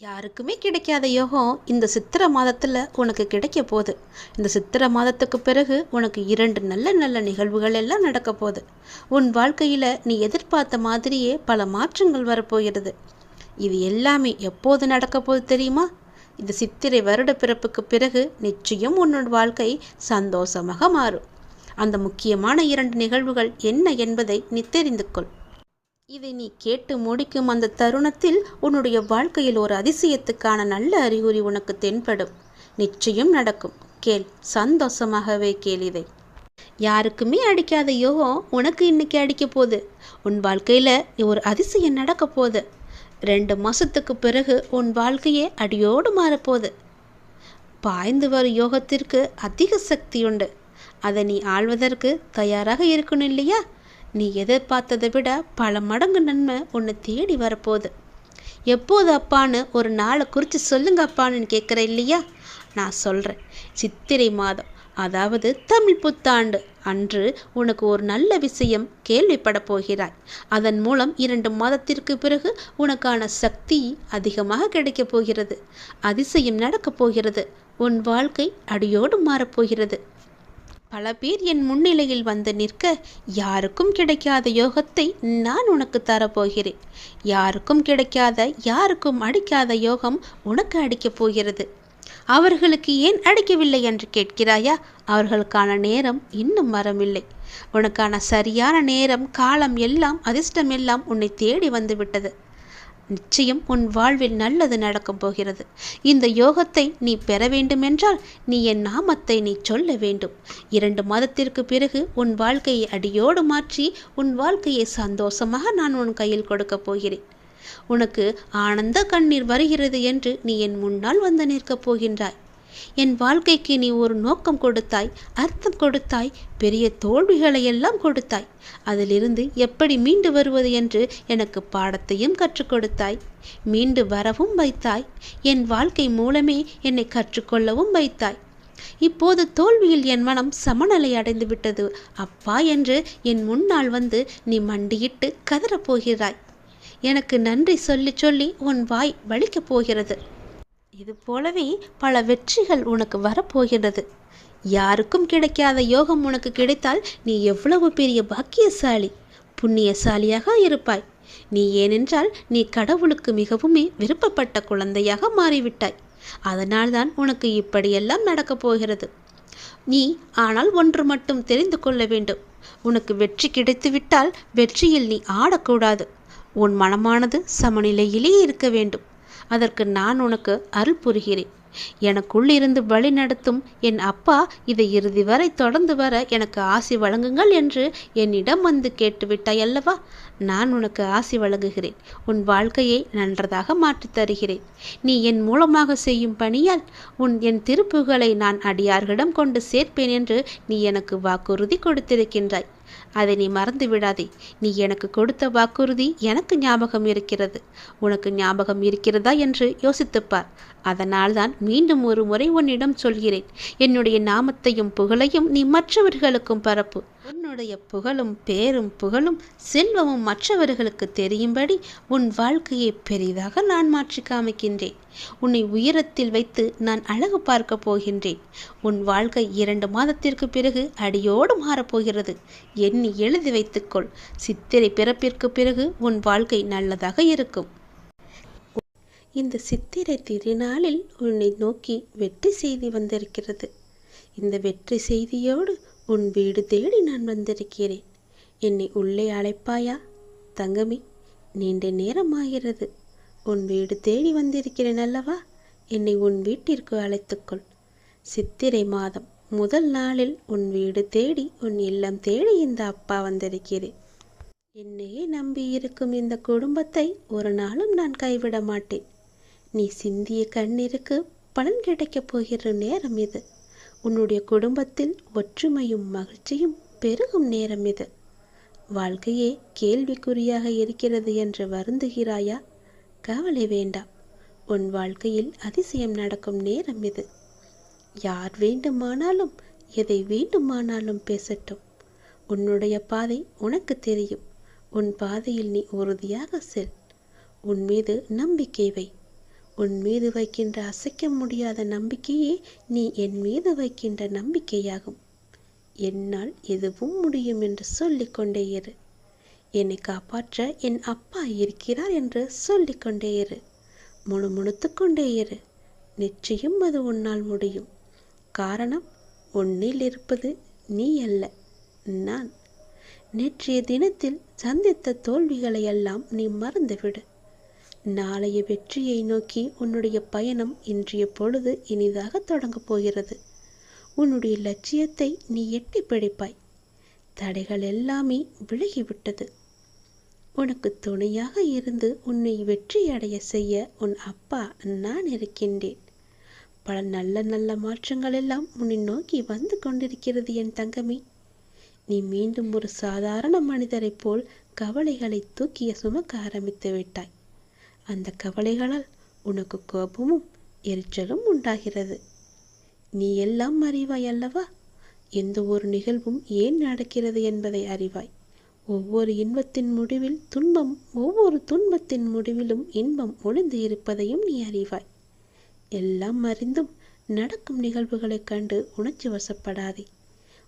யாருக்குமே கிடைக்காத யோகம் இந்த சித்திரை மாதத்தில் உனக்கு கிடைக்க போகுது. இந்த சித்திரை மாதத்துக்கு பிறகு உனக்கு இரண்டு நல்ல நல்ல நிகழ்வுகள் எல்லாம் நடக்க போகுது. உன் வாழ்க்கையில் நீ எதிர்பார்த்த மாதிரியே பல மாற்றங்கள் வரப்போகிறது. இது எல்லாமே எப்போது நடக்க போகுது தெரியுமா? இந்த சித்திரை வருட பிறப்புக்கு பிறகு நிச்சயம் உன்னோட வாழ்க்கை சந்தோஷமாக மாறும். அந்த முக்கியமான இரண்டு நிகழ்வுகள் என்ன என்பதை நீ தெரிந்து கொள். இதை நீ கேட்டு முடிக்கும் அந்த தருணத்தில் உன்னுடைய வாழ்க்கையில் ஒரு அதிசயத்துக்கான நல்ல அறிகுறி உனக்கு தென்படும். நிச்சயம் நடக்கும். கேள். சந்தோஷமாகவே கேள் இதை. யாருக்குமே அடிக்காத யோகம் உனக்கு இன்னைக்கு அடிக்க போகுது. உன் வாழ்க்கையில் ஒரு அதிசயம் நடக்க போகுது. ரெண்டு மாதத்துக்கு பிறகு உன் வாழ்க்கையே அடியோடு மாறப்போகுது. பாய்ந்து வரும் யோகத்திற்கு அதிக சக்தி உண்டு. அதை நீ ஆள்வதற்கு தயாராக இருக்கணும் இல்லையா? நீ எதிர்பார்த்ததை விட பல மடங்கு நன்மை உன்னை தேடி வரப்போகுது. எப்போது அப்பான்னு ஒரு நாளை குறித்து சொல்லுங்க அப்பான்னு கேட்குற இல்லையா? நான் சொல்கிறேன் சித்திரை மாதம் அதாவது தமிழ் புத்தாண்டு அன்று உனக்கு ஒரு நல்ல விஷயம் கேள்விப்பட போகிறாய். அதன் மூலம் இரண்டு மாதத்திற்கு பிறகு உனக்கான சக்தி அதிகமாக கிடைக்கப் போகிறது. அதிசயம் நடக்கப் போகிறது. உன் வாழ்க்கை அடியோடு மாறப்போகிறது பல பேர் என் முன்னிலையில் வந்து நிற்க யாருக்கும் கிடைக்காத யோகத்தை நான் உனக்கு தரப்போகிறேன். யாருக்கும் கிடைக்காத யாருக்கும் அடிக்காத யோகம் உனக்கு அடிக்கப் போகிறது. அவர்களுக்கு ஏன் அடிக்கவில்லை என்று கேட்கிறாயா? அவர்களுக்கான நேரம் இன்னும் வரவில்லை. உனக்கான சரியான நேரம் காலம் எல்லாம் அதிர்ஷ்டம் எல்லாம் உன்னை தேடி வந்துவிட்டது நிச்சயம் உன் வாழ்வில் நல்லது நடக்கப் போகிறது. இந்த யோகத்தை நீ பெற வேண்டுமென்றால் நீ என் நாமத்தை நீ சொல்ல வேண்டும். இரண்டு மாதத்திற்கு பிறகு உன் வாழ்க்கையை அடியோடு மாற்றி உன் வாழ்க்கையை சந்தோஷமாக நான் உன் கையில் கொடுக்கப் போகிறேன். உனக்கு ஆனந்த கண்ணீர் வருகிறது என்று நீ என் முன்னால் வந்து நிற்கப் போகின்றாய். என் வாழ்க்கைக்கு நீ ஒரு நோக்கம் கொடுத்தாய் அர்த்தம் கொடுத்தாய் பெரிய தோல்விகளை எல்லாம் கொடுத்தாய். அதிலிருந்து எப்படி மீண்டு வருவது என்று எனக்கு பாடத்தையும் கற்றுக் கொடுத்தாய். மீண்டு வரவும் வைத்தாய். என் வாழ்க்கை மூலமே என்னை கற்றுக்கொள்ளவும் வைத்தாய். இப்போது தோல்வியில் என் மனம் சமநிலை அடைந்து விட்டது. அப்பா என்று என் முன்னால் வந்து நீ மண்டியிட்டு கதறப் போகிறாய். எனக்கு நன்றி சொல்லி சொல்லி உன் வாய் வலிக்கப் போகிறது. இது போலவே பல வெற்றிகள் உனக்கு வரப்போகிறது யாருக்கும் கிடைக்காத யோகம் உனக்கு கிடைத்தால் நீ எவ்வளவு பெரிய பாக்கியசாலி புண்ணியசாலியாக இருப்பாய். நீ ஏனென்றால் நீ கடவுளுக்கு மிகவுமே விருப்பப்பட்ட குழந்தையாக மாறிவிட்டாய். அதனால்தான் உனக்கு இப்படியெல்லாம் நடக்கப் போகிறது. நீ ஆனால் ஒன்று மட்டும் தெரிந்து கொள்ள வேண்டும். உனக்கு வெற்றி கிடைத்துவிட்டால் வெற்றியில் நீ ஆடக்கூடாது. உன் மனமானது சமநிலையிலே இருக்க வேண்டும். அதற்கு நான் உனக்கு அருள் புரிகிறேன். எனக்குள் இருந்து வழி நடத்தும் என் அப்பா இதை இறுதி வரை தொடர்ந்து வர எனக்கு ஆசி வழங்குங்கள் என்று என்னிடம் வந்து கேட்டுவிட்டாய் அல்லவா? நான் உனக்கு ஆசி வழங்குகிறேன். உன் வாழ்க்கையை நன்றதாக மாற்றித் தருகிறேன். நீ என் மூலமாக செய்யும் பணியால் உன் என் திருப்புகளை நான் அடியார்களிடம் கொண்டு சேர்ப்பேன் என்று நீ எனக்கு வாக்குறுதி கொடுத்திருக்கின்றாய். அதை நீ மறந்து விடாதே. நீ எனக்கு கொடுத்த வாக்குறுதி எனக்கு ஞாபகம் இருக்கிறது. உனக்கு ஞாபகம் இருக்கிறதா என்று யோசித்துப்பார். அதனால்தான் மீண்டும் ஒரு முறை உன்னிடம் சொல்கிறேன். என்னுடைய நாமத்தையும் புகழையும் நீ மற்றவர்களுக்கும் பரப்பு. உன்னுடைய புகழும் பேரும் புகழும் செல்வமும் மற்றவர்களுக்கு தெரியும்படி உன் வாழ்க்கையை பெரிதாக நான் மாற்றி காமிக்கின்றேன். உன்னை உயரத்தில் வைத்து நான் அழகு பார்க்க போகின்றேன். உன் வாழ்க்கை இரண்டு மாதத்திற்கு பிறகு அடியோடு மாறப்போகிறது. எண்ணி எழுதி வைத்துக்கொள். சித்திரை பிறப்பிற்கு பிறகு உன் வாழ்க்கை நல்லதாக இருக்கும். இந்த சித்திரை திருநாளில் உன்னை நோக்கி வெற்றி செய்தி வந்திருக்கிறது. இந்த வெற்றி செய்தியோடு உன் வீடு தேடி நான் வந்திருக்கிறேன். என்னை உள்ளே அழைப்பாயா? தங்கமி நீண்ட நேரமாகிறது. உன் வீடு தேடி வந்திருக்கிறேன் அல்லவா? என்னை உன் வீட்டிற்கு அழைத்துக்கொள் சித்திரை மாதம் முதல் நாளில் உன் வீடு தேடி உன் இல்லம் தேடி இந்த அப்பா வந்திருக்கிறேன். என்னையே நம்பி இருக்கும் இந்த குடும்பத்தை ஒரு நாளும் நான் கைவிட மாட்டேன். நீ சிந்திய கண்ணிற்கு பலன் கிடைக்கப் போகிற நேரம் இது. உன்னுடைய குடும்பத்தில் ஒற்றுமையும் மகிழ்ச்சியும் பெருகும் நேரம் இது. வாழ்க்கையே கேள்விக்குறியாக இருக்கிறது என்று வருந்துகிறாயா? கவலை வேண்டாம். உன் வாழ்க்கையில் அதிசயம் நடக்கும் நேரம் இது. யார் வேண்டுமானாலும் எதை வேண்டுமானாலும் பேசட்டும். உன்னுடைய பாதை உனக்கு தெரியும். உன் பாதையில் நீ உறுதியாக செல். உன் மீது நம்பிக்கை வை. உன் மீது வைக்கின்ற அசைக்க முடியாத நம்பிக்கையே நீ என் மீது வைக்கின்ற நம்பிக்கையாகும். என்னால் எதுவும் முடியும் என்று சொல்லிக்கொண்டே இரு. என்னை காப்பாற்ற என் அப்பா இருக்கிறார் என்று சொல்லிக்கொண்டே இரு. முணுமுணுத்து கொண்டே இரு. நிச்சயம் அது உன்னால் முடியும். காரணம் உன்னில் இருப்பது நீ அல்ல நான். நேற்றைய தினத்தில் சந்தித்த தோல்விகளை எல்லாம் நீ மறந்துவிடு. நாளைய வெற்றியை நோக்கி உன்னுடைய பயணம் இன்றைய பொழுது இனிதாக தொடங்கப் போகிறது. உன்னுடைய லட்சியத்தை நீ எட்டி பிடிப்பாய். தடைகள் எல்லாமே விலகிவிட்டது. உனக்கு துணையாக இருந்து உன்னை வெற்றியடைய செய்ய உன் அப்பா நான் இருக்கின்றேன். பல நல்ல நல்ல மாற்றங்கள் எல்லாம் உன்னை நோக்கி வந்து கொண்டிருக்கிறது என் தங்கமே. நீ மீண்டும் ஒரு சாதாரண மனிதரைப் போல் கவலைகளை தூக்கிய சுமக்க ஆரம்பித்து விட்டாய். அந்த கவலைகளால் உனக்கு கோபமும் எரிச்சலும் உண்டாகிறது. நீ எல்லாம் அறிவாய் அல்லவா? எந்த ஒரு நிகழ்வும் ஏன் நடக்கிறது என்பதை அறிவாய். ஒவ்வொரு இன்பத்தின் முடிவில் துன்பம் ஒவ்வொரு துன்பத்தின் முடிவிலும் இன்பம் ஒளிந்து இருப்பதையும் நீ அறிவாய். எல்லாம் அறிந்தும் நடக்கும் நிகழ்வுகளைக் கண்டு உணர்ச்சி வசப்படாதே.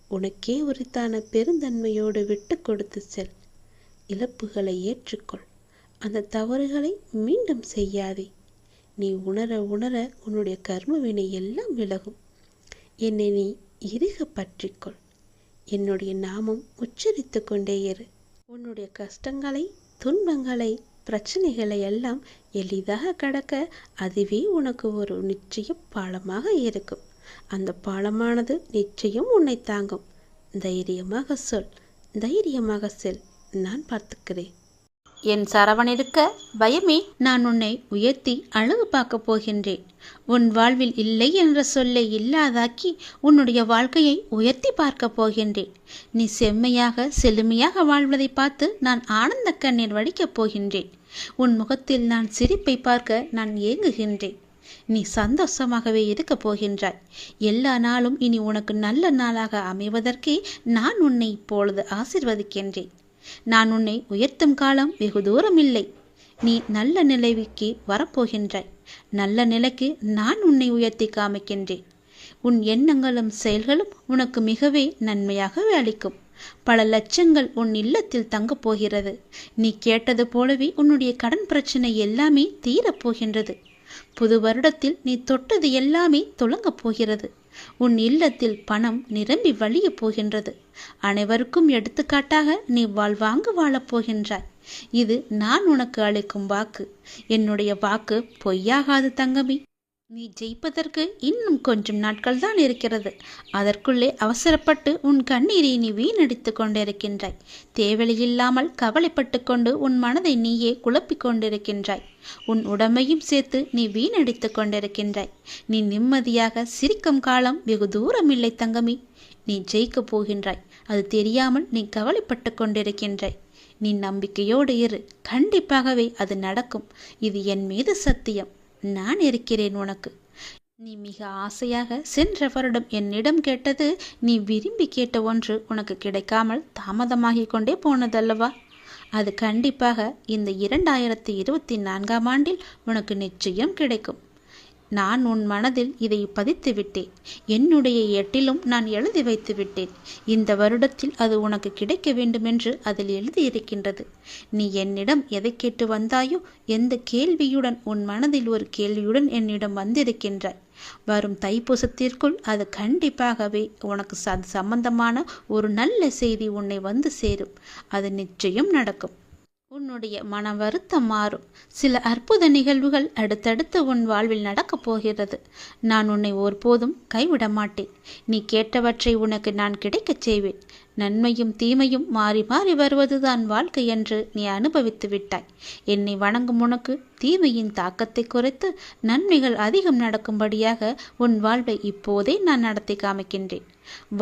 உனக்கே உரித்தான பெருந்தன்மையோடு விட்டு கொடுத்து செல். இழப்புகளை ஏற்றுக்கொள். அந்த தவறுகளை மீண்டும் செய்யாதே. நீ உணர உணர உன்னுடைய கர்மவினை எல்லாம் விலகும். என்னை நீ இறுக பற்றிக்கொள். என்னுடைய நாமம் உச்சரித்து கொண்டே இரு. உன்னுடைய கஷ்டங்களை துன்பங்களை பிரச்சனைகளை எல்லாம் எளிதாக கடக்க அதுவே உனக்கு ஒரு நிச்சய பாலமாக இருக்கும். அந்த பாலமானது நிச்சயம் உன்னை தாங்கும். தைரியமாக சொல். தைரியமாக செல். நான் பார்த்துக்கிறேன். என் சரவணிருக்க பயமே நான் உன்னை உயர்த்தி அழகு பார்க்க போகின்றேன். உன் வாழ்வில் இல்லை என்ற சொல்லை இல்லாதாக்கி உன்னுடைய வாழ்க்கையை உயர்த்தி பார்க்க போகின்றேன். நீ செம்மையாக செழுமையாக வாழ்வதை பார்த்து நான் ஆனந்த கண்ணீர் வடிக்கப் போகின்றேன். உன் முகத்தில் நான் சிரிப்பை பார்க்க நான் ஏங்குகின்றேன். நீ சந்தோஷமாகவே இருக்கப் போகின்றாய். எல்லா நாளும் இனி உனக்கு நல்ல நாளாக அமைவதற்கே நான் உன்னை இப்பொழுது ஆசிர்வதிக்கின்றேன். நான் உன்னை உயர்த்தும் காலம் வெகு தூரம் இல்லை நீ நல்ல நிலைக்கு வரப்போகின்றாய். நல்ல நிலைக்கு நான் உன்னை உயர்த்தி காமிக்கின்றேன். உன் எண்ணங்களும் செயல்களும் உனக்கு மிகவே நன்மையாக அளிக்கும். பல லட்சங்கள் உன் இல்லத்தில் தங்கப் போகிறது. நீ கேட்டது போலவே உன்னுடைய கடன் பிரச்சனை எல்லாமே தீரப்போகின்றது புது வருடத்தில் நீ தொட்டது எல்லாமே துளங்கப் போகிறது. உன் இல்லத்தில் பணம் நிரம்பி வழியப் போகின்றது. அனைவருக்கும் எடுத்துக்காட்டாக நீ வாழ்வாங்கு வாழப் போகின்றாய். இது நான் உனக்கு அளிக்கும் வாக்கு. என்னுடைய வாக்கு பொய்யாகாது தங்கமி. நீ ஜெயிப்பதற்கு இன்னும் கொஞ்சம் நாட்கள் தான் இருக்கிறது. அதற்குள்ளே அவசரப்பட்டு உன் கண்ணீரை நீ வீணடித்து கொண்டிருக்கின்றாய். தேவையில்லாமல் கவலைப்பட்டு கொண்டு உன் மனதை நீயே குழப்பிக் கொண்டிருக்கின்றாய். உன் உடமையும் சேர்த்து நீ வீணடித்து கொண்டிருக்கின்றாய். நீ நிம்மதியாக சிரிக்கும் காலம் வெகு தூரம் இல்லை தங்கமி. நீ ஜெயிக்கப் போகின்றாய். அது தெரியாமல் நீ கவலைப்பட்டு கொண்டிருக்கின்றாய். நீ நம்பிக்கையோடு இரு. கண்டிப்பாகவே அது நடக்கும். இது என் மீது சத்தியம். நான் இருக்கிறேன் உனக்கு. நீ மிக ஆசையாக சென்ற வருடம் என்னிடம் கேட்டது நீ விரும்பி கேட்ட ஒன்று உனக்கு கிடைக்காமல் தாமதமாகிக் கொண்டே போனதல்லவா? அது கண்டிப்பாக இந்த இரண்டாயிரத்தி இருபத்தி நான்காம் ஆண்டில் உனக்கு நிச்சயம் கிடைக்கும். நான் உன் மனதில் இதை பதித்து விட்டேன் என்னுடைய எட்டிலும் நான் எழுதி வைத்து விட்டேன் இந்த வருடத்தில் அது உனக்கு கிடைக்க வேண்டுமென்று அதில் எழுதியிருக்கின்றது. நீ என்னிடம் எதை கேட்டு வந்தாயோ எந்த கேள்வியுடன் உன் மனதில் ஒரு கேள்வியுடன் என்னிடம் வந்திருக்கின்றாய். வரும் தைப்பூசத்திற்குள் அது கண்டிப்பாகவே உனக்கு அது சம்பந்தமான ஒரு நல்ல செய்தி உன்னை வந்து சேரும். அது நிச்சயம் நடக்கும். உன்னுடைய மன வருத்தம் மாறும். சில அற்புத நிகழ்வுகள் அடுத்தடுத்து உன் வாழ்வில் நடக்கப் போகிறது. நான் உன்னை ஒருபோதும் கைவிட மாட்டேன். நீ கேட்டவற்றை உனக்கு நான் கிடைக்கச் செய்வேன். நன்மையும் தீமையும் மாறி மாறி வருவதுதான் வாழ்க்கை என்று நீ அனுபவித்து விட்டாய். என்னை வணங்கும் உனக்கு தீமையின் தாக்கத்தை குறைத்து நன்மைகள் அதிகம் நடக்கும்படியாக உன் வாழ்வை இப்போதே நான் நடத்தி காமிக்கின்றேன்.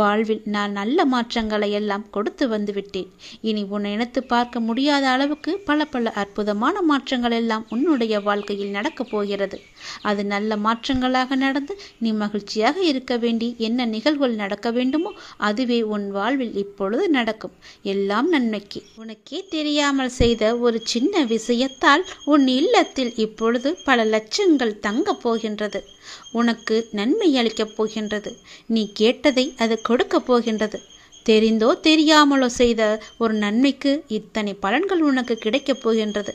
வாழ்வில் நான் நல்ல மாற்றங்களை எல்லாம் கொடுத்து வந்து விட்டேன் இனி உன்னை நினைத்து பார்க்க முடியாத அளவுக்கு பல பல அற்புதமான மாற்றங்கள் எல்லாம் உன்னுடைய வாழ்க்கையில் நடக்கப் போகிறது. அது நல்ல மாற்றங்களாக நடந்து நீ மகிழ்ச்சியாக இருக்க வேண்டி என்ன நிகழ்வுகள் நடக்க வேண்டுமோ அதுவே உன் வாழ்வில் இப்பொழுது நடக்கும். எல்லாம் நன்மைக்கு. உனக்கே தெரியாமல் செய்த ஒரு சின்ன விஷயத்தால் உன் இல்லத்தில் இப்பொழுது பல லட்சங்கள் தங்கப் போகின்றது. உனக்கு நன்மை அளிக்கப் போகின்றது. நீ கேட்டதை அது கொடுக்கப் போகின்றது. தெரிந்தோ தெரியாமலோ செய்த ஒரு நன்மைக்கு இத்தனை பலன்கள் உனக்கு கிடைக்கப் போகின்றது.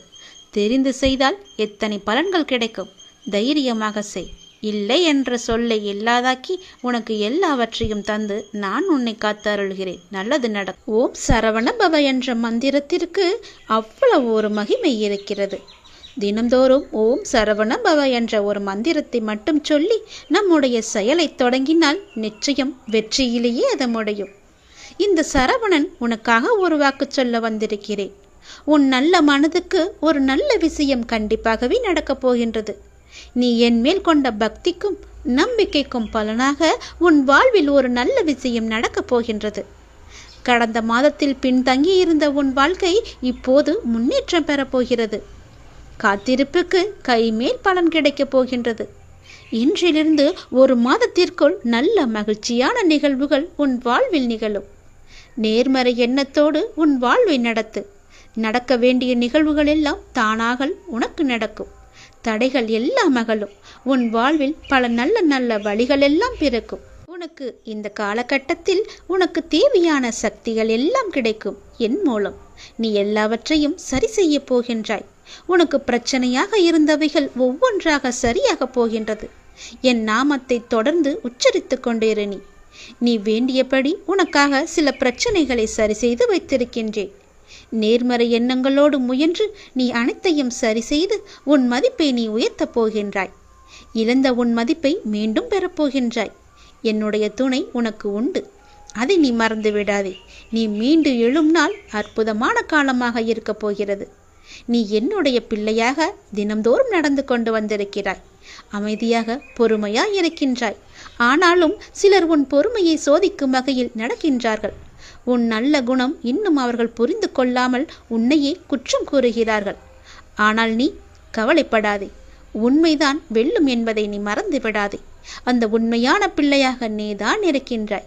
தெரிந்து செய்தால் எத்தனை பலன்கள் கிடைக்கும்? தைரியமாக செய். இல்லை என்ற சொல்லை இல்லாதாக்கி உனக்கு எல்லாவற்றையும் தந்து நான் உன்னை காத்து அருள்கிறேன் நல்லது நடக்கும். ஓம் சரவண பவ என்ற மந்திரத்திற்கு அவ்வளவு ஒரு மகிமை இருக்கிறது. தினந்தோறும் ஓம் சரவண பவ என்ற ஒரு மந்திரத்தை மட்டும் சொல்லி நம்முடைய செயலை தொடங்கினால் நிச்சயம் வெற்றியிலேயே அது முடியும். இந்த சரவணன் உனக்காக ஒரு வாக்கு சொல்ல வந்திருக்கிறேன். உன் நல்ல மனதுக்கு ஒரு நல்ல விஷயம் கண்டிப்பாகவே நடக்கப் போகின்றது. நீ என் மேல் கொண்ட பக்திக்கும் நம்பிக்கைக்கும் பலனாக உன் வாழ்வில் ஒரு நல்ல விஷயம் நடக்கப் போகின்றது. கடந்த மாதத்தில் பின்தங்கியிருந்த உன் வாழ்க்கை இப்போது முன்னேற்றம் பெறப்போகிறது போகிறது. காத்திருப்புக்கு கைமேல் பலன் கிடைக்கப் போகின்றது. இன்றிலிருந்து ஒரு மாதத்திற்குள் நல்ல மகிழ்ச்சியான நிகழ்வுகள் உன் வாழ்வில் நிகழும். நேர்மறை எண்ணத்தோடு உன் வாழ்வை நடத்து. நடக்க வேண்டிய நிகழ்வுகள் எல்லாம் தானாக உனக்கு நடக்கும். தடைகள் எல்லாம் அகலும். உன் வாழ்வில் பல நல்ல நல்ல வழிகள் எல்லாம் பிறக்கும். உனக்கு இந்த காலகட்டத்தில் உனக்கு தேவையான சக்திகள் எல்லாம் கிடைக்கும். என் மூலம் நீ எல்லாவற்றையும் சரி செய்ய போகின்றாய். உனக்கு பிரச்சனையாக இருந்தவைகள் ஒவ்வொன்றாக சரியாக போகின்றது. என் நாமத்தை தொடர்ந்து உச்சரித்துக் கொண்டிரு நீ. நீ வேண்டியபடி உனக்காக சில பிரச்சனைகளை சரி செய்து வைத்திருக்கின்றேன். நேர்மறை எண்ணங்களோடு முயன்று நீ அனைத்தையும் சரி செய்து உன் மதிப்பை நீ உயர்த்தப் போகின்றாய். இழந்த உன் மதிப்பை மீண்டும் பெறப்போகின்றாய் என்னுடைய துணை உனக்கு உண்டு. அதை நீ மறந்து விடாதே நீ மீண்டு எழும் நாள் அற்புதமான காலமாக இருக்கப் போகிறது. நீ என்னுடைய பிள்ளையாக தினம்தோறும் நடந்து கொண்டு வந்திருக்கிறாய். அமைதியாக பொறுமையாய் இருக்கின்றாய் ஆனாலும் சிலர் உன் பொறுமையை சோதிக்கும் வகையில் நடக்கின்றார்கள். உன் நல்ல குணம் இன்னும் அவர்கள் புரிந்து கொள்ளாமல் உன்னையே குற்றம் கூறுகிறார்கள். ஆனால் நீ கவலைப்படாதே. உண்மைதான் வெல்லும் என்பதை நீ மறந்து விடாதே அந்த உண்மையான பிள்ளையாக நீதான் இருக்கின்றாய்.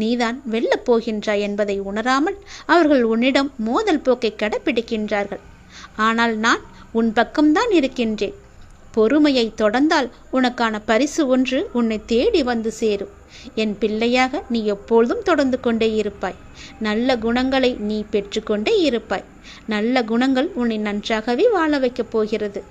நீதான் வெல்லப் போகின்றாய் என்பதை உணராமல் அவர்கள் உன்னிடம் மோதல் போக்கை கடைப்பிடிக்கின்றார்கள். ஆனால் நான் உன் பக்கம்தான் இருக்கின்றேன். பொறுமையை தொடர்ந்தால் உனக்கான பரிசு ஒன்று உன்னை தேடி வந்து சேரும். என் பிள்ளையாக நீ எப்பொழுதும் தொடர்ந்து கொண்டே இருப்பாய். நல்ல குணங்களை நீ பெற்றுக்கொண்டே இருப்பாய். நல்ல குணங்கள் உன்னை நன்றாகவே வாழ வைக்கப் போகிறது.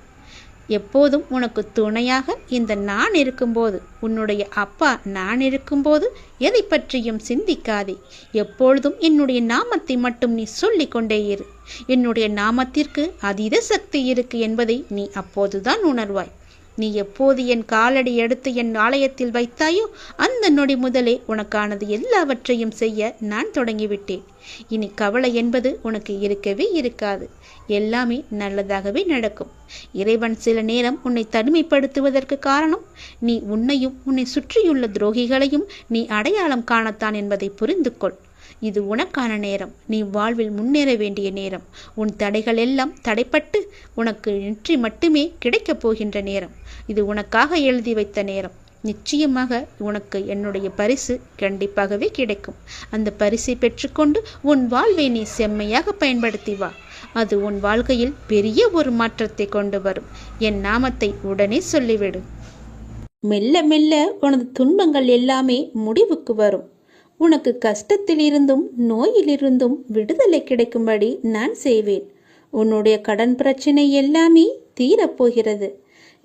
எப்போதும் உனக்கு துணையாக இந்த நான் இருக்கும்போது உன்னுடைய அப்பா நான் இருக்கும்போது எதை பற்றியும் சிந்திக்காதே. எப்பொழுதும் என்னுடைய நாமத்தை மட்டும் நீ சொல்லிக் கொண்டே இரு. என்னுடைய நாமத்திற்கு அதீத சக்தி இருக்கு என்பதை நீ அப்போதுதான் உணர்வாய். நீ எப்போது என் காலடி எடுத்து என் ஆலயத்தில் வைத்தாயோ அந்த நொடி முதலே உனக்கானது எல்லாவற்றையும் செய்ய நான் தொடங்கிவிட்டேன். இனி கவலை என்பது உனக்கு இருக்கவே இருக்காது. எல்லாமே நல்லதாகவே நடக்கும். இறைவன் சில நேரம் உன்னை தனிமைப்படுத்துவதற்கு காரணம் நீ உன்னையும் உன்னை சுற்றியுள்ள துரோகிகளையும் நீ அடையாளம் காணத்தான் என்பதை புரிந்து கொள் இது உனக்கான நேரம். நீ வாழ்வில் முன்னேற வேண்டிய நேரம். உன் தடைகள் எல்லாம் தடைப்பட்டு உனக்கு வெற்றி மட்டுமே கிடைக்கப் போகின்ற நேரம். இது உனக்காக எழுதி வைத்த நேரம். நிச்சயமாக உனக்கு என்னுடைய பரிசு கண்டிப்பாகவே கிடைக்கும். அந்த பரிசை பெற்றுக்கொண்டு உன் வாழ்வை நீ செம்மையாக பயன்படுத்தி வா. அது உன் வாழ்க்கையில் பெரிய ஒரு மாற்றத்தை கொண்டு வரும். என் நாமத்தை உடனே சொல்லிவிடு. மெல்ல மெல்ல உனது துன்பங்கள் எல்லாமே முடிவுக்கு வரும். உனக்கு கஷ்டத்திலிருந்தும் நோயிலிருந்தும் விடுதலை கிடைக்கும்படி நான் செய்வேன். உன்னுடைய கடன் பிரச்சனை எல்லாமே தீரப்போகிறது.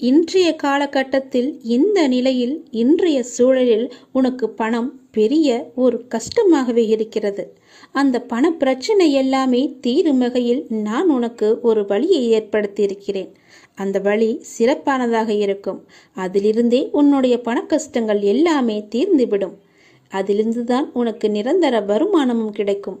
இன்றைய காலகட்டத்தில் இந்த நிலையில் இன்றைய சூழலில் உனக்கு பணம் பெரிய ஒரு கஷ்டமாகவே இருக்கிறது. அந்த பண பிரச்சனை எல்லாமே தீரும் வகையில் நான் உனக்கு ஒரு வழியை ஏற்படுத்தியிருக்கிறேன். அந்த வழி சிறப்பானதாக இருக்கும். அதிலிருந்தே உன்னுடைய பண கஷ்டங்கள் எல்லாமே தீர்ந்துவிடும். அதிலிருந்துதான் உனக்கு நிரந்தர வருமானமும் கிடைக்கும்.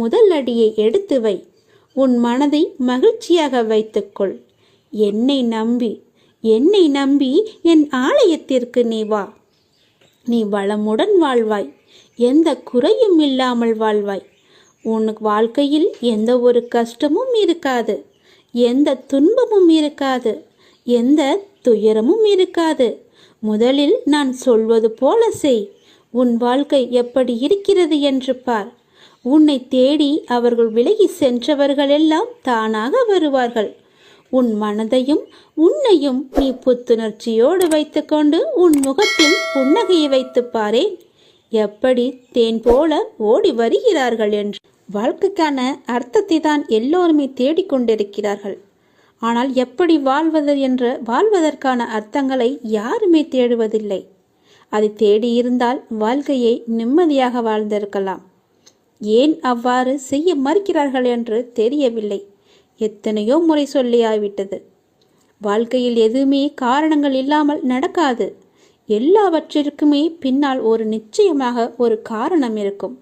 முதல் அடியை எடுத்து வை. உன் மனதை மகிழ்ச்சியாக வைத்துக்கொள் என்னை நம்பி என்னை நம்பி என் ஆலயத்திற்கு நீ வா. நீ வளமுடன் வாழ்வாய் எந்த குறையும் இல்லாமல் வாழ்வாய். உன் வாழ்க்கையில் எந்த ஒரு கஷ்டமும் இருக்காது எந்த துன்பமும் இருக்காது எந்த துயரமும் இருக்காது. முதலில் நான் சொல்வது போல செய். உன் வாழ்க்கை எப்படி இருக்கிறது என்று பார். உன்னை தேடி அவர்கள் விலகி சென்றவர்களெல்லாம் தானாக வருவார்கள். உன் மனதையும் உன்னையும் நீ புத்துணர்ச்சியோடு வைத்துக்கொண்டு உன் முகத்தில் புன்னகையை வைத்துப் பாரேன் எப்படி தேன் போல ஓடி வருகிறார்கள் என்று. வாழ்க்கைக்கான அர்த்தத்தை தான் எல்லோருமே தேடிக்கொண்டிருக்கிறார்கள் ஆனால் எப்படி வாழ்வது என்ற வாழ்வதற்கான அர்த்தங்களை யாருமே தேடுவதில்லை. அதை தேடியிருந்தால் வாழ்க்கையை நிம்மதியாக வாழ்ந்திருக்கலாம். ஏன் அவ்வாறு செய்ய மறுக்கிறார்கள் என்று தெரியவில்லை. எத்தனையோ முறை சொல்லியாய்விட்டது. வாழ்க்கையில் எதுவுமே காரணங்கள் இல்லாமல் நடக்காது. எல்லாவற்றிற்குமே பின்னால் ஒரு நிச்சயமாக ஒரு காரணம் இருக்கும்.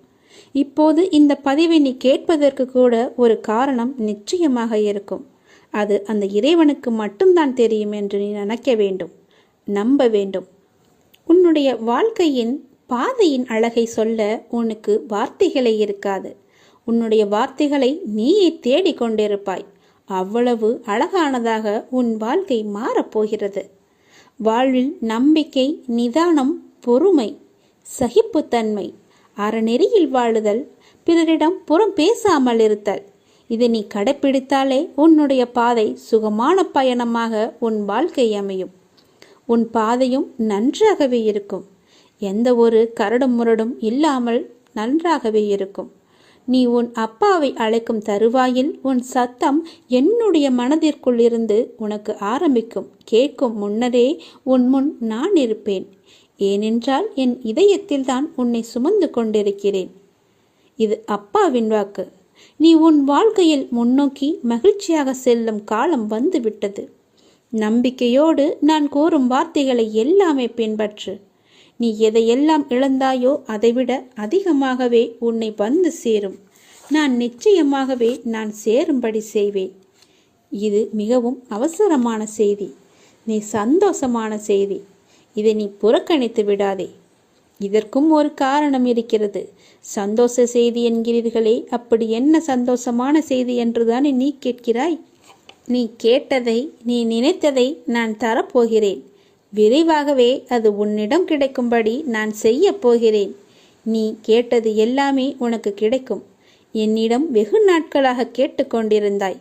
இப்போது இந்த பதிவை நீ கேட்பதற்கு கூட ஒரு காரணம் நிச்சயமாக இருக்கும். அது அந்த இறைவனுக்கு மட்டும்தான் தெரியும் என்று நீ நினைக்க வேண்டும். நம்ப வேண்டும். உன்னுடைய வாழ்க்கையின் பாதையின் அழகை சொல்ல உனக்கு வார்த்தைகளே இருக்காது. உன்னுடைய வார்த்தைகளை நீயே தேடிக்கொண்டிருப்பாய் அவ்வளவு அழகானதாக உன் வாழ்க்கை மாறப்போகிறது. வாழ்வில் நம்பிக்கை நிதானம் பொறுமை சகிப்புத்தன்மை அறநெறியில் வாழுதல் பிறரிடம் புறம் பேசாமல் இருத்தல் இதை நீ கடைப்பிடித்தாலே உன்னுடைய பாதை சுகமான பயணமாக உன் வாழ்க்கை அமையும். உன் பாதையும் நன்றாகவே இருக்கும். எந்த ஒரு கரடும் முரடும் இல்லாமல் நன்றாகவே இருக்கும். நீ உன் அப்பாவை அழைக்கும் தருவாயில் உன் சத்தம் என்னுடைய மனதிற்குள்ளிருந்து உனக்கு ஆரம்பிக்கும். கேட்கும் முன்னரே உன் முன் நான் இருப்பேன். ஏனென்றால் என் இதயத்தில் தான் உன்னை சுமந்து கொண்டிருக்கிறேன். இது அப்பாவின் வாக்கு. நீ உன் வாழ்க்கையில் முன்னோக்கி மகிழ்ச்சியாக செல்லும் காலம் வந்துவிட்டது. நம்பிக்கையோடு நான் கூறும் வார்த்தைகளை எல்லாமே பின்பற்று. நீ எதையெல்லாம் இழந்தாயோ அதைவிட அதிகமாகவே உன்னை வந்து சேரும். நான் நிச்சயமாகவே நான் சேரும்படி செய்வேன். இது மிகவும் அவசரமான செய்தி. நீ சந்தோஷமான செய்தி. இதை நீ புறக்கணித்து விடாதே. இதற்கும் ஒரு காரணம் இருக்கிறது. சந்தோஷ செய்தி என்கிறீர்களே அப்படி என்ன சந்தோஷமான செய்தி என்றுதானே நீ கேட்கிறாய்? நீ கேட்டதை நீ நினைத்ததை நான் தரப்போகிறேன். விரைவாகவே அது உன்னிடம் கிடைக்கும்படி நான் செய்ய போகிறேன். நீ கேட்டது எல்லாமே உனக்கு கிடைக்கும். என்னிடம் வெகு நாட்களாக கேட்டுக்கொண்டிருந்தாய்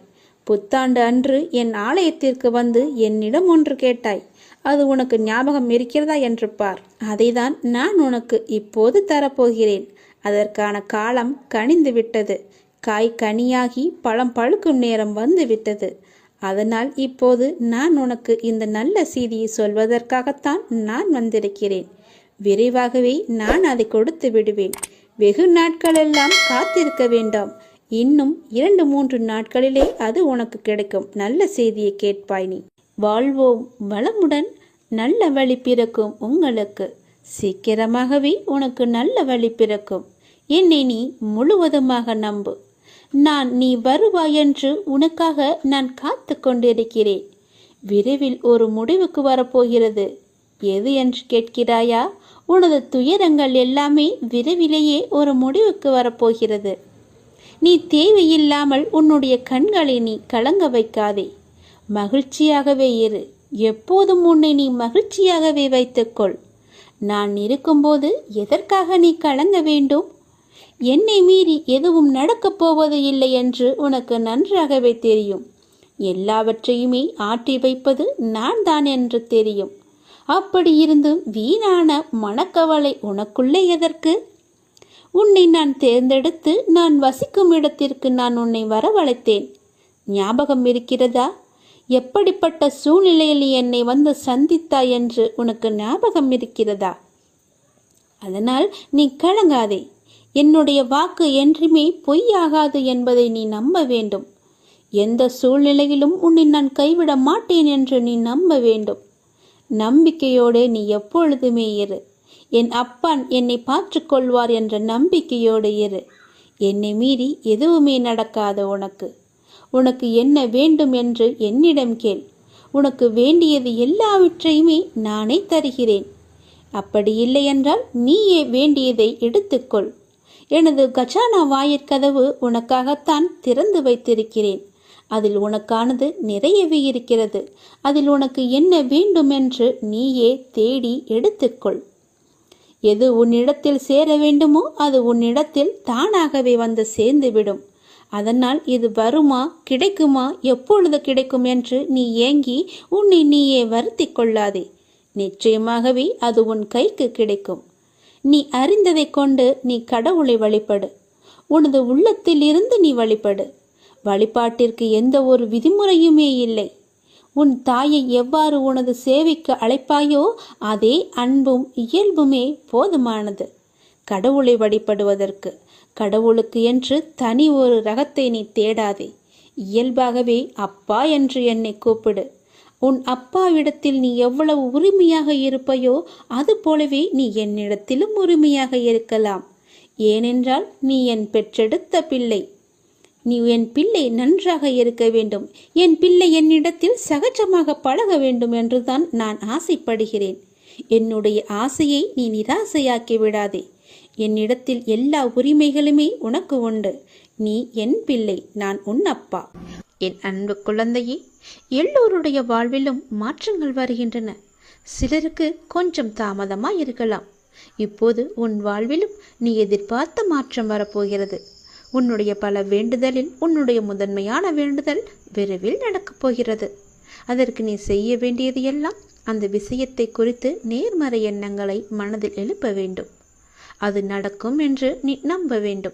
புத்தாண்டு அன்று என் ஆலயத்திற்கு வந்து என்னிடம் ஒன்று கேட்டாய். அது உனக்கு ஞாபகம் இருக்கிறதா என்று பார். அதைதான் நான் உனக்கு இப்போது தரப்போகிறேன். அதற்கான காலம் கனிந்து விட்டது காய் கனியாகி பழம் பழுக்கும் நேரம் வந்து விட்டது அதனால் இப்போது நான் உனக்கு இந்த நல்ல செய்தியை சொல்வதற்காகத்தான் நான் வந்திருக்கிறேன். விரைவாகவே நான் அதை கொடுத்து விடுவேன். வெகு நாட்களெல்லாம் காத்திருக்க வேண்டாம். இன்னும் இரண்டு மூன்று நாட்களிலே அது உனக்கு கிடைக்கும். நல்ல செய்தியை கேட்பாய் நீ. வாழ்வோம். வளமுடன் நல்ல வழி பிறக்கும் உங்களுக்கு. சீக்கிரமாகவே உனக்கு நல்ல வழி பிறக்கும். என்னை நீ முழுவதுமாக நம்பு. நான் நீ வருவாய் என்று உனக்காக நான் காத்து கொண்டிருக்கிறேன். விரைவில் ஒரு முடிவுக்கு வரப்போகிறது. எது என்று கேட்கிறாயா? உனது துயரங்கள் எல்லாமே விரைவிலேயே ஒரு முடிவுக்கு வரப்போகிறது. நீ தேவையில்லாமல் உன்னுடைய கண்களை நீ கலங்க வைக்காதே. மகிழ்ச்சியாகவே இரு. எப்போதும் உன்னை நீ மகிழ்ச்சியாகவே வைத்துக்கொள். நான் இருக்கும்போது எதற்காக நீ கலங்க வேண்டும்? என்னை மீறி எதுவும் நடக்கப் போவது இல்லை என்று உனக்கு நன்றாகவே தெரியும். எல்லாவற்றையுமே ஆற்றி வைப்பது நான் தான் என்று தெரியும். அப்படி இருந்தும் வீணான மனக்கவலை உனக்குள்ளே எதற்கு? உன்னை நான் தேர்ந்தெடுத்து நான் வசிக்கும் இடத்திற்கு நான் உன்னை வரவழைத்தேன். ஞாபகம் இருக்கிறதா? எப்படிப்பட்ட சூழ்நிலையில் என்னை வந்து சந்தித்தாய் என்று உனக்கு ஞாபகம் இருக்கிறதா? அதனால் நீ கலங்காதே. என்னுடைய வாக்கு என்றுமே பொய்யாகாது என்பதை நீ நம்ப வேண்டும். எந்த சூழ்நிலையிலும் உன்னை நான் கைவிட மாட்டேன் என்று நீ நம்ப வேண்டும். நம்பிக்கையோடு நீ எப்பொழுதுமே இரு. என் அப்பான் என்னை பார்த்துக்கொள்வார் என்ற நம்பிக்கையோடு இரு. என்னை மீறி எதுவுமே நடக்காது உனக்கு. உனக்கு என்ன வேண்டும் என்று என்னிடம் கேள். உனக்கு வேண்டியது எல்லாவற்றையுமே நானே தருகிறேன். அப்படி இல்லையென்றால் நீயே வேண்டியதை எடுத்துக்கொள். எனது கஜானா வாயிற்கதவு உனக்காகத்தான் திறந்து வைத்திருக்கிறேன். அதில் உனக்கானது நிறையவே இருக்கிறது. அதில் உனக்கு என்ன வேண்டும் என்று நீயே தேடி எடுத்துக்கொள். எது உன்னிடத்தில் சேர வேண்டுமோ அது உன்னிடத்தில் தானாகவே வந்து சேர்ந்துவிடும். அதனால் இது வருமா கிடைக்குமா எப்பொழுது கிடைக்கும் என்று நீ ஏங்கி உன்னை நீயே வருத்தி கொள்ளாதே. நிச்சயமாகவே அது உன் கைக்கு கிடைக்கும். நீ அறிந்ததை கொண்டு நீ கடவுளை வழிபடு. உனது உள்ளத்தில் இருந்து நீ வழிபடு. வழிபாட்டிற்கு எந்த ஒரு விதிமுறையுமே இல்லை. உன் தாயை எவ்வாறு உனது சேவைக்கு அழைப்பாயோ அதே அன்பும் இயல்புமே போதுமானது. கடவுளை வழிபடுவதற்கு கடவுளுக்கு என்று தனி ஒரு ரகத்தை நீ தேடாதே. இயல்பாகவே அப்பா என்று என்னை கூப்பிடு. உன் அப்பாவிடத்தில் நீ எவ்வளவு உரிமையாக இருப்பையோ அது போலவே நீ என்னிடத்திலும் உரிமையாக இருக்கலாம். ஏனென்றால் நீ என் பெற்றெடுத்த பிள்ளை. நீ என் பிள்ளை நன்றாக இருக்க வேண்டும். என் பிள்ளை என்னிடத்தில் சகஜமாக பழக வேண்டும் என்றுதான் நான் ஆசைப்படுகிறேன். என்னுடைய ஆசையை நீ நிராசையாக்கி விடாதே. என்னிடத்தில் எல்லா உரிமைகளுமே உனக்கு உண்டு. நீ என் பிள்ளை நான் உன் அப்பா. என் அன்பு குழந்தையே எல்லோருடைய வாழ்விலும் மாற்றங்கள் வருகின்றன. சிலருக்கு கொஞ்சம் தாமதமாக இருக்கலாம். இப்போது உன் வாழ்விலும் நீ எதிர்பார்த்த மாற்றம் வரப்போகிறது. உன்னுடைய பல வேண்டுதலில் உன்னுடைய முதன்மையான வேண்டுதல் விரைவில் நடக்கப் போகிறது. அதற்கு நீ செய்ய வேண்டியது எல்லாம் அந்த விஷயத்தை குறித்து நேர்மறை எண்ணங்களை மனதில் எழுப்ப வேண்டும். அது நடக்கும் என்று நீ நம்ப வேண்டும்.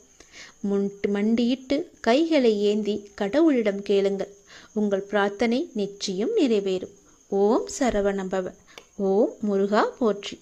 முன்ட்டு மண்டியிட்டு கைகளை ஏந்தி கடவுளிடம் கேளுங்கள். உங்கள் பிரார்த்தனை நிச்சயம் நிறைவேறும். ஓம் சரவணபவ ஓம் முருகா போற்றி.